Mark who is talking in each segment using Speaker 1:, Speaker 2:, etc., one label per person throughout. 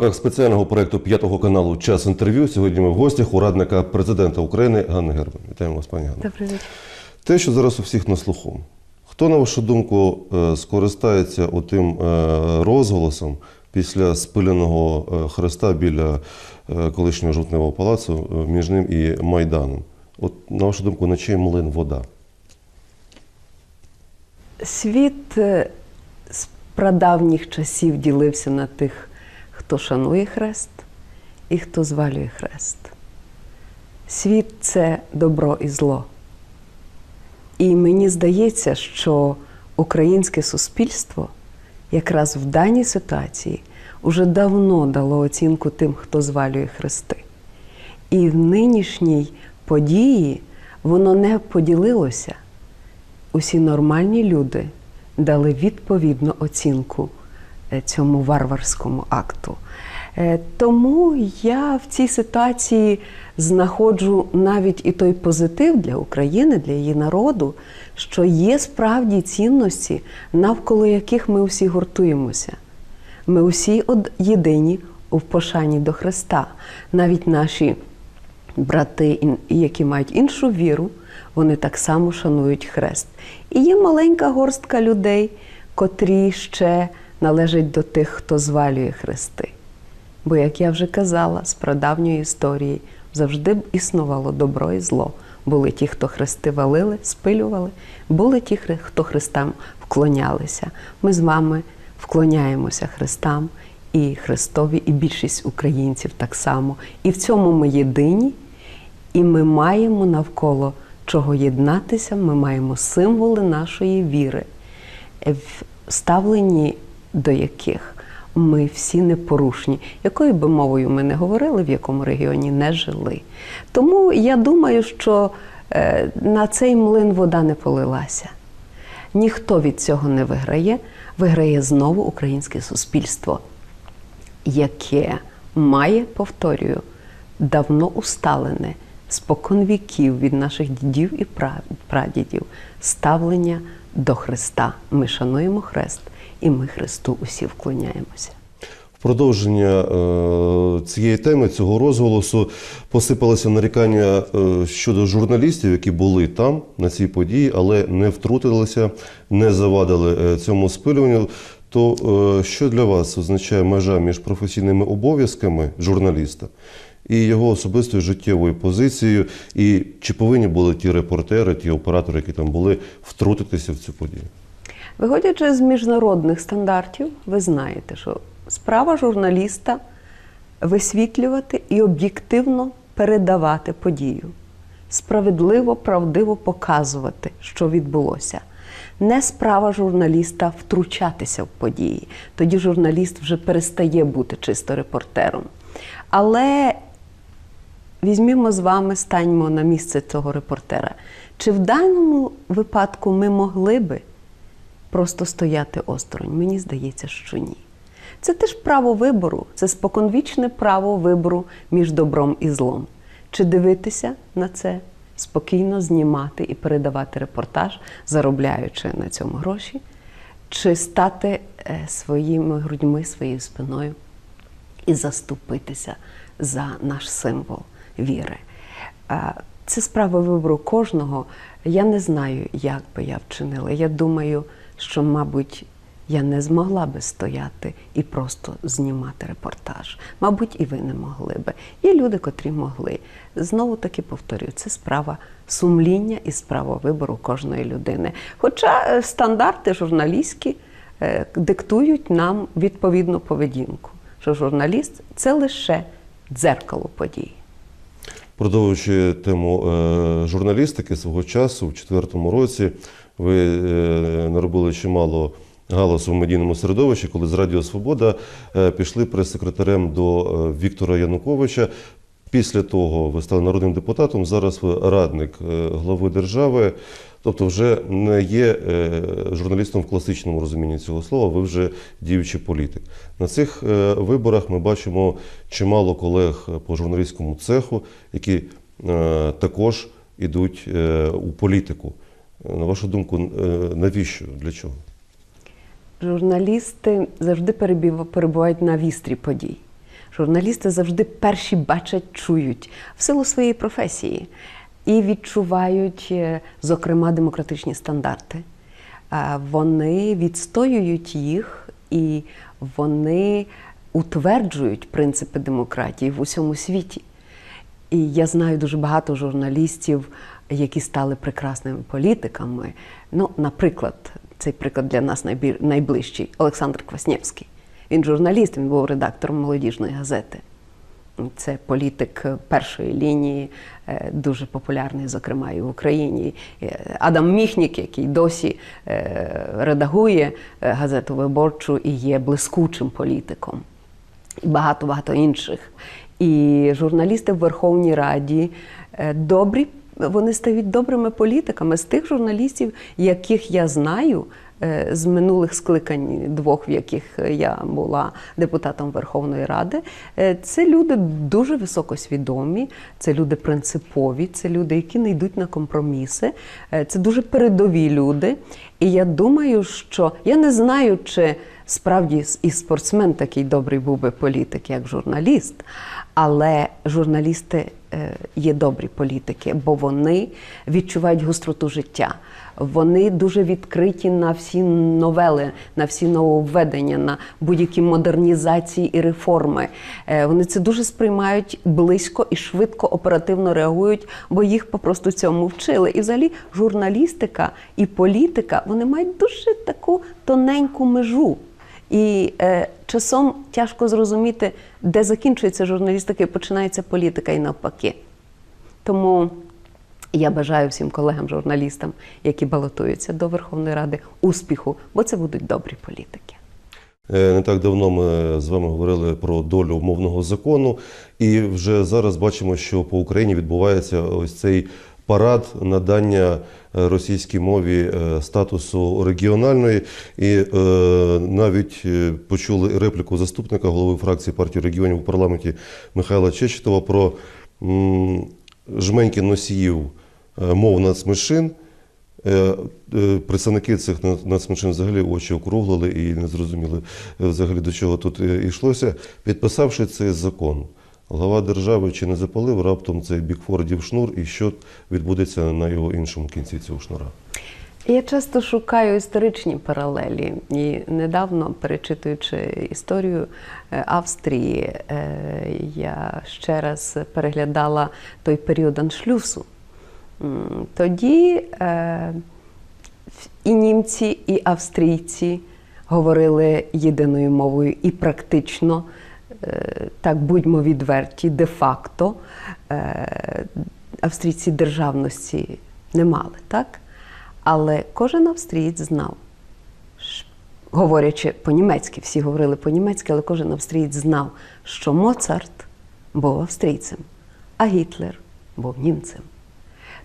Speaker 1: Рамках спеціального проекту п'ятого каналу Час інтерв'ю сьогодні ми в гостях у радника президента України Ганни Гербан. Вітаємо вас, пані Ганна.
Speaker 2: Добрий вечір.
Speaker 1: Те, що зараз у всіх на слуху. Хто, на вашу думку, е, скористається отим е, розголосом після спиленого е, хреста біля колишнього жовтневого палацу між ним і Майданом? От, на вашу думку, на чий млин вода?
Speaker 2: Світ з прадавніх часів ділився на тих, хто шанує хрест і хто звалює хрест. Світ це добро і зло. І мені здається, що українське суспільство якраз в даній ситуації уже давно дало оцінку тим, хто звалює хрести. І в нинішній події воно не поділилося. Усі нормальні люди дали відповідну оцінку цьому варварському акту. Е, Тому я в цій ситуації знаходжу навіть і той позитив для України, для її народу, що є справді цінності, навколо яких ми всі гуртуємося. Ми усі єдині у пошані до Христа. Навіть наші брати, які мають іншу віру, вони так само шанують хрест. І є маленька горстка людей, котрі ще належать до тих, хто звалює хрести. Бо, як я вже казала, з прадавньої історії завжди існувало добро і зло. Були ті, хто хрести валили, спилювали, були ті, хто хрестам вклонялися. Ми з вами вклоняємося хрестам і Христові, і більшість українців так само. І в цьому ми єдині, і ми маємо навколо чого єднатися, ми маємо символи нашої віри, в ставленні до яких ми всі непорушні, якою би мовою ми не говорили, в якому регіоні не жили. Тому я думаю, що е, на цей млин вода не полилася. Ніхто від цього не виграє, виграє знову українське суспільство, яке має, повторюю, давно усталене спокон віків від наших дідів і прадідів ставлення до Христа. Ми шануємо Хрест, і ми Христу усі вклоняємося.
Speaker 1: Продовження е, цієї теми, цього розголосу, посипалося нарікання е, щодо журналістів, які були там на цій події, але не втрутилися, не завадили е, цьому спилюванню. То що для вас означає межа між професійними обов'язками журналіста і його особистою життєвою позицією? І чи повинні були ті репортери, ті оператори, які там були, втрутитися в цю подію?
Speaker 2: Виходячи з міжнародних стандартів, ви знаєте, що справа журналіста висвітлювати і об'єктивно передавати подію, справедливо, правдиво показувати, що відбулося. Не справа журналіста втручатися в події. Тоді журналіст вже перестає бути чисто репортером. Але візьмімо з вами, станьмо на місце цього репортера. Чи в даному випадку ми могли би просто стояти осторонь? Мені здається, що ні. Це теж право вибору, це споконвічне право вибору між добром і злом. Чи дивитися на це, спокійно знімати і передавати репортаж, заробляючи на цьому гроші, чи стати е, своїми грудьми, своєю спиною і заступитися за наш символ віри. Це справа вибору кожного. Я не знаю, як би я вчинила. Я думаю, що, мабуть, я не змогла би стояти і просто знімати репортаж. Мабуть, і ви не могли би. Є люди, котрі могли. Знову таки повторюю, це справа сумління і справа вибору кожної людини. Хоча е, стандарти журналістські е, диктують нам відповідну поведінку, що журналіст це лише дзеркало подій.
Speaker 1: Продовжуючи тему е, журналістики свого часу, в четвертому році ви е, наробили чимало галасу в медійному середовищі, коли з Радіо Свобода е, пішли прес-секретарем до е, Віктора Януковича. Після того ви стали народним депутатом. Зараз ви радник глави держави. Тобто, вже не є журналістом в класичному розумінні цього слова, ви вже діючий політик. На цих виборах ми бачимо чимало колег по журналістському цеху, які також ідуть у політику. На вашу думку, е, навіщо? Для чого?
Speaker 2: Журналісти завжди перебувають на вістрі подій. Журналісти завжди перші бачать, чують в силу своєї професії і відчувають, е, зокрема, демократичні стандарти. Е, Вони відстоюють їх і вони утверджують принципи демократії в усьому світі. І я знаю дуже багато журналістів, які стали прекрасними політиками. Ну, наприклад, цей приклад для нас найближчий Олександр Кваснєвський. Він журналіст, він був редактором молодіжної газети. Це політик першої лінії, е, дуже популярний, зокрема, і в Україні. Е, Адам Міхнік, який досі е, редагує газету виборчу і є блискучим політиком і багато-багато інших. І журналісти в Верховній Раді добрі, вони стають добрими політиками з тих журналістів, яких я знаю. е, З минулих скликань, двох, в яких я була депутатом Верховної Ради, Е, це люди дуже високосвідомі, це люди принципові, це люди, які не йдуть на компроміси, Е, це дуже передові люди. І я думаю, що я не знаю, чи справді і спортсмен такий добрий був би політик, як журналіст, але журналісти є добрі політики, бо вони відчувають гостроту життя. Вони дуже відкриті на всі новели, на всі нововведення, на будь-які модернізації і реформи. Е, Вони це дуже сприймають близько і швидко, оперативно реагують, бо їх попросту цьому вчили. І взагалі журналістика і політика вони мають дуже таку тоненьку межу. І е, часом тяжко зрозуміти, де закінчується журналістика і починається політика, і навпаки. Тому я бажаю всім колегам-журналістам, які балотуються до Верховної Ради, успіху, бо це будуть добрі політики.
Speaker 1: Е, Не так давно ми з вами говорили про долю мовного закону, і вже зараз бачимо, що по Україні відбувається ось цей парад надання е, російській мові е, статусу регіональної. І е, навіть е, почули репліку заступника голови фракції партії регіонів у парламенті Михайла Чечетова про м, жменьки носіїв мов нацменшин. Представники цих на- нацменшин взагалі очі округлили і не зрозуміли взагалі до чого тут йшлося. Підписавши цей закон, глава держави чи не запалив раптом цей бікфордів шнур, і що відбудеться на його іншому кінці цього шнура?
Speaker 2: Я часто шукаю історичні паралелі. І недавно, перечитуючи історію е, Австрії, е, я ще раз переглядала той період аншлюсу. Тоді е, і німці, і австрійці говорили єдиною мовою і практично, так будьмо відверті, де-факто е, австрійці державності не мали, так? Але кожен австрієць знав, говорячи по-німецьки, всі говорили по-німецьки, але кожен австрієць знав, що Моцарт був австрійцем, а Гітлер був німцем.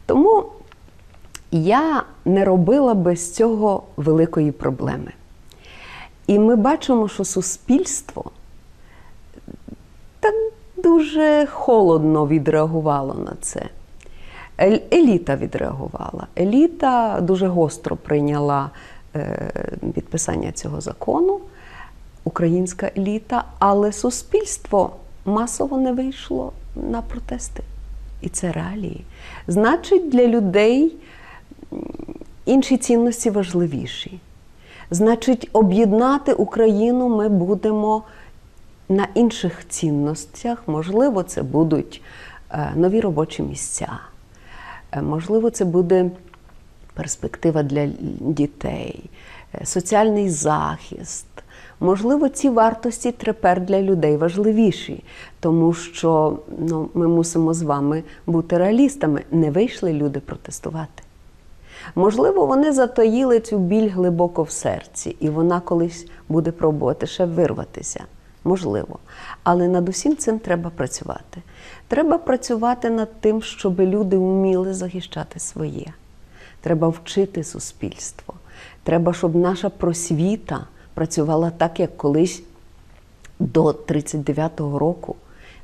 Speaker 2: Тому я не робила без цього великої проблеми. І ми бачимо, що суспільство дуже холодно відреагувало на це. Еліта відреагувала. Еліта дуже гостро прийняла е, підписання цього закону, українська еліта, але суспільство масово не вийшло на протести. І це реалії. Значить, для людей інші цінності важливіші. Значить, об'єднати Україну ми будемо на інших цінностях. Можливо, це будуть е, нові робочі місця. Е, Можливо, це буде перспектива для дітей, е, соціальний захист. Можливо, ці вартості тепер для людей важливіші, тому що ну, ми мусимо з вами бути реалістами. Не вийшли люди протестувати. Можливо, вони затаїли цю біль глибоко в серці, і вона колись буде пробувати ще вирватися. Можливо. Але над усім цим треба працювати. Треба працювати над тим, щоб люди вміли захищати своє. Треба вчити суспільство. Треба, щоб наша просвіта працювала так, як колись до 39-го року,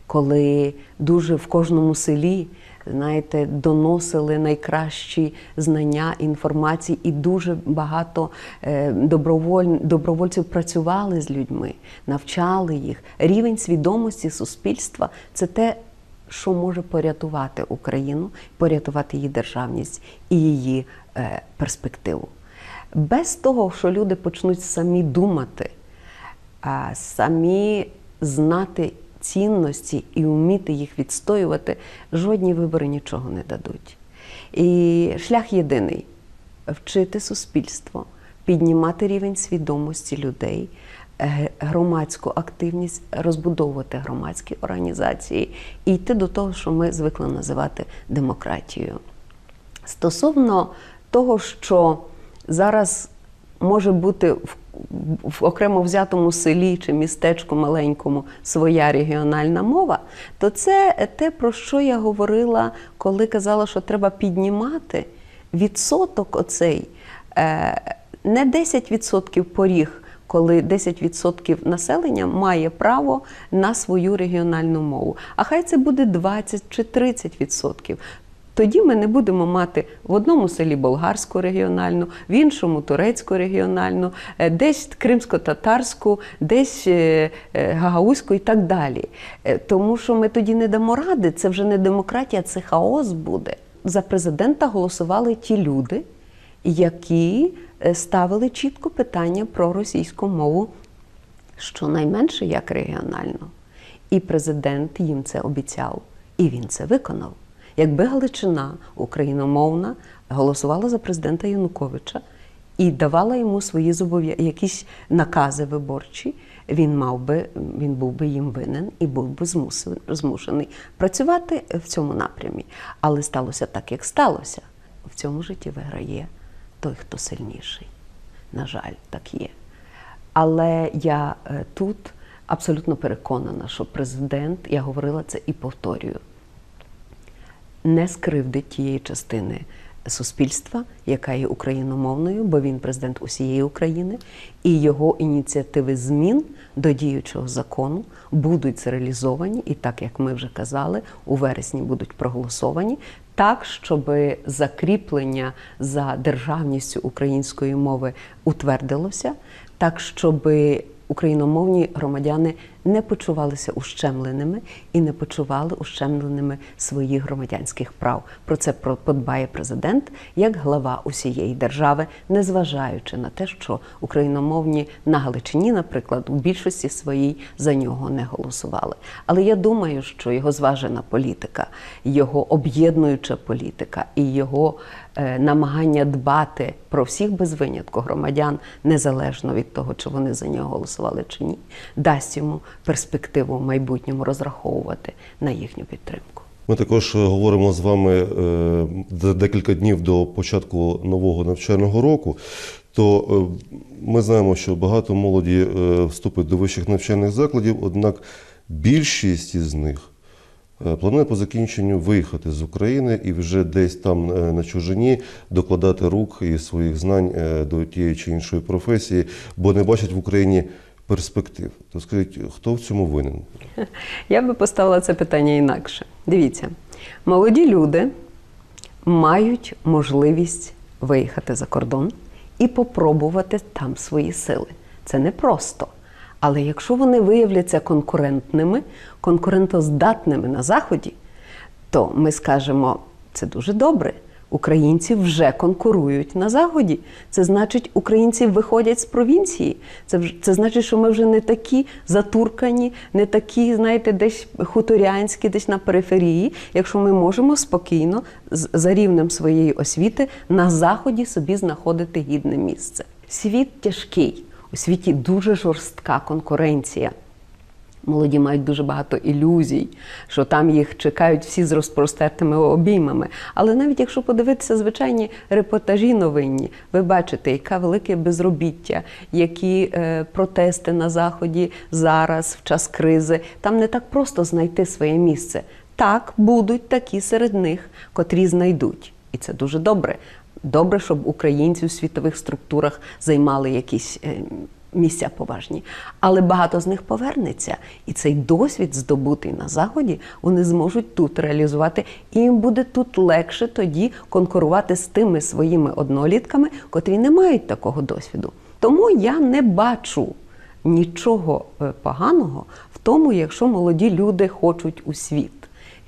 Speaker 2: коли дуже в кожному селі знаєте, доносили найкращі знання, інформації, і дуже багато е, доброволь, добровольців працювали з людьми, навчали їх. Рівень свідомості суспільства це те, що може порятувати Україну, порятувати її державність і її е, перспективу. Без того, що люди почнуть самі думати, а самі знати цінності і вміти їх відстоювати, жодні вибори нічого не дадуть. І шлях єдиний вчити суспільство, піднімати рівень свідомості людей, громадську активність, розбудовувати громадські організації і йти до того, що ми звикли називати демократією. Стосовно того, що зараз може бути в, в окремо взятому селі чи містечку маленькому своя регіональна мова, то це те, про що я говорила, коли казала, що треба піднімати відсоток оцей е, не 10% поріг. Коли 10% населення має право на свою регіональну мову. А хай це буде 20 чи 30%. Тоді ми не будемо мати в одному селі болгарську регіональну, в іншому турецьку регіональну, е, десь кримсько-татарську, десь е, е, гагаузьку і так далі. Тому що ми тоді не дамо ради, це вже не демократія, це хаос буде. За президента голосували ті люди, які ставили чітко питання про російську мову щонайменше як регіональну. І президент їм це обіцяв, і він це виконав. Якби Галичина україномовна голосувала за президента Януковича і давала йому свої зобов'я... якісь накази виборчі, він мав би, він був би їм винен і був би змушений працювати в цьому напрямі. Але сталося так, як сталося. В цьому житті виграє той, хто сильніший. На жаль, так є. Але я е, тут абсолютно переконана, що президент, я говорила це і повторюю, не скривдить тієї частини суспільства, яка є україномовною, бо він президент усієї України, і його ініціативи змін до діючого закону будуть зреалізовані, і так як ми вже казали, у вересні будуть проголосовані. Так, щоб закріплення за державністю української мови утвердилося, так щоб україномовні громадяни не почувалися ущемленими і не почували ущемленими своїх громадянських прав. Про це подбає президент як глава усієї держави, незважаючи на те, що україномовні на Галичині, наприклад, у більшості своїй за нього не голосували. Але я думаю, що його зважена політика, його об'єднуюча політика і його е, намагання дбати про всіх без винятку громадян, незалежно від того, чи вони за нього голосували чи ні, дасть йому перспективу в майбутньому розраховувати на їхню підтримку.
Speaker 1: Ми також е, говоримо з вами е, за декілька днів до початку нового навчального року. То е, ми знаємо, що багато молоді вступить до вищих навчальних закладів, однак більшість із них планує по закінченню виїхати з України і вже десь там на чужині докладати рук і своїх знань до тієї чи іншої професії, бо не бачать в Україні перспектив. То скажіть, хто в цьому винен?
Speaker 2: Я би поставила це питання інакше. Дивіться, молоді люди мають можливість виїхати за кордон і попробувати там свої сили. Це непросто. Але якщо вони виявляться конкурентними, конкурентоздатними на Заході, то ми скажемо, це дуже добре. Українці вже конкурують на заході. Це значить, українці виходять з провінції. Це це значить, що ми вже не такі затуркані, не такі, знаєте, десь хуторянські, десь на периферії. Якщо ми можемо спокійно за рівнем своєї освіти на заході собі знаходити гідне місце. Світ тяжкий, у світі дуже жорстка конкуренція. Молоді мають дуже багато ілюзій, що там їх чекають всі з розпростертими обіймами. Але навіть якщо подивитися звичайні репортажі новинні, ви бачите, яке велике безробіття, які е, протести на заході зараз, в час кризи. Там не так просто знайти своє місце. Так, будуть такі серед них, котрі знайдуть. І це дуже добре. Добре, щоб українці у світових структурах займали якісь е, місця поважні. Але багато з них повернеться. І цей досвід, здобутий на Заході, вони зможуть тут реалізувати. І їм буде тут легше тоді конкурувати з тими своїми однолітками, котрі не мають такого досвіду. Тому я не бачу нічого е, поганого в тому, якщо молоді люди хочуть у світ.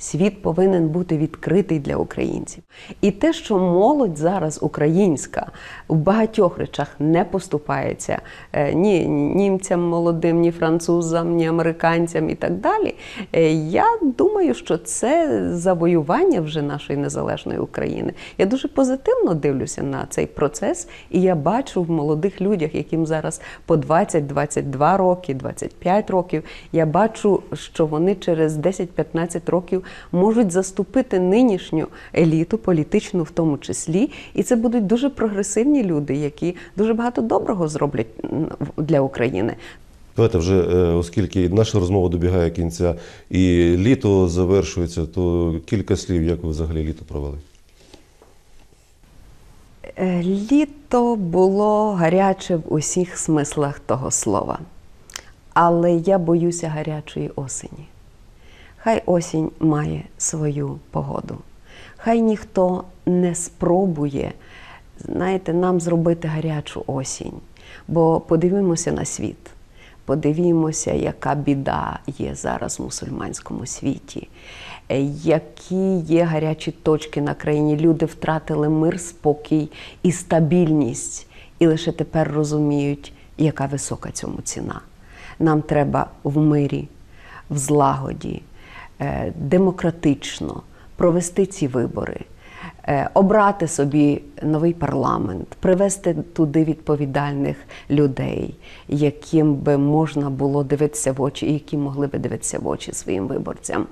Speaker 2: Світ повинен бути відкритий для українців. І те, що молодь зараз українська в багатьох речах не поступається е, ні німцям молодим, ні французам, ні американцям і так далі. е, Я думаю, що це завоювання вже нашої незалежної України. Я дуже позитивно дивлюся на цей процес, і я бачу в молодих людях, яким зараз по 20, 22 роки, 25 років. Я бачу, що вони через 10-15 років можуть заступити нинішню еліту, політичну в тому числі, і це будуть дуже прогресивні люди, які дуже багато доброго зроблять для України.
Speaker 1: Давайте вже, е, оскільки наша розмова добігає кінця і літо завершується, то кілька слів, як ви взагалі літо провели.
Speaker 2: Е, Літо було гаряче в усіх смислах того слова. Але я боюся гарячої осені. Хай осінь має свою погоду. Хай ніхто не спробує, знаєте, нам зробити гарячу осінь. Бо подивимося на світ. Подивімося, яка біда є зараз в мусульманському світі, е, які є гарячі точки на країні. Люди втратили мир, спокій і стабільність, і лише тепер розуміють, яка висока цьому ціна. Нам треба в мирі, в злагоді, демократично провести ці вибори, е, обрати собі новий парламент, привести туди відповідальних людей, яким би можна було дивитися в очі, і які могли би дивитися в очі своїм виборцям.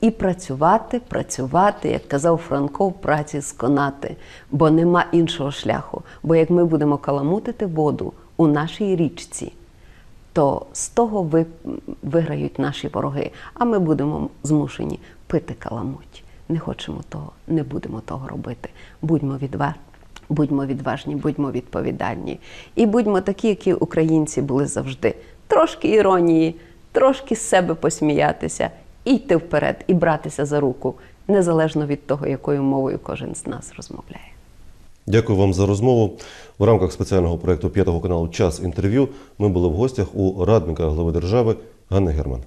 Speaker 2: І працювати, працювати, як казав Франко, в праці сконати, бо нема іншого шляху. Бо як ми будемо каламутити воду у нашій річці, то з того ви, виграють наші вороги, а ми будемо змушені пити каламуть. Не хочемо того, не будемо того робити. Будьмо відва... будьмо відважні, будьмо відповідальні. І будьмо такі, які українці були завжди. Трошки іронії, трошки з себе посміятися, і йти вперед, і братися за руку, незалежно від того, якою мовою кожен з нас розмовляє.
Speaker 1: Дякую вам за розмову. В рамках спеціального проєкту п'ятого каналу Час інтерв'ю ми були в гостях у радника глави держави Ганни Герман.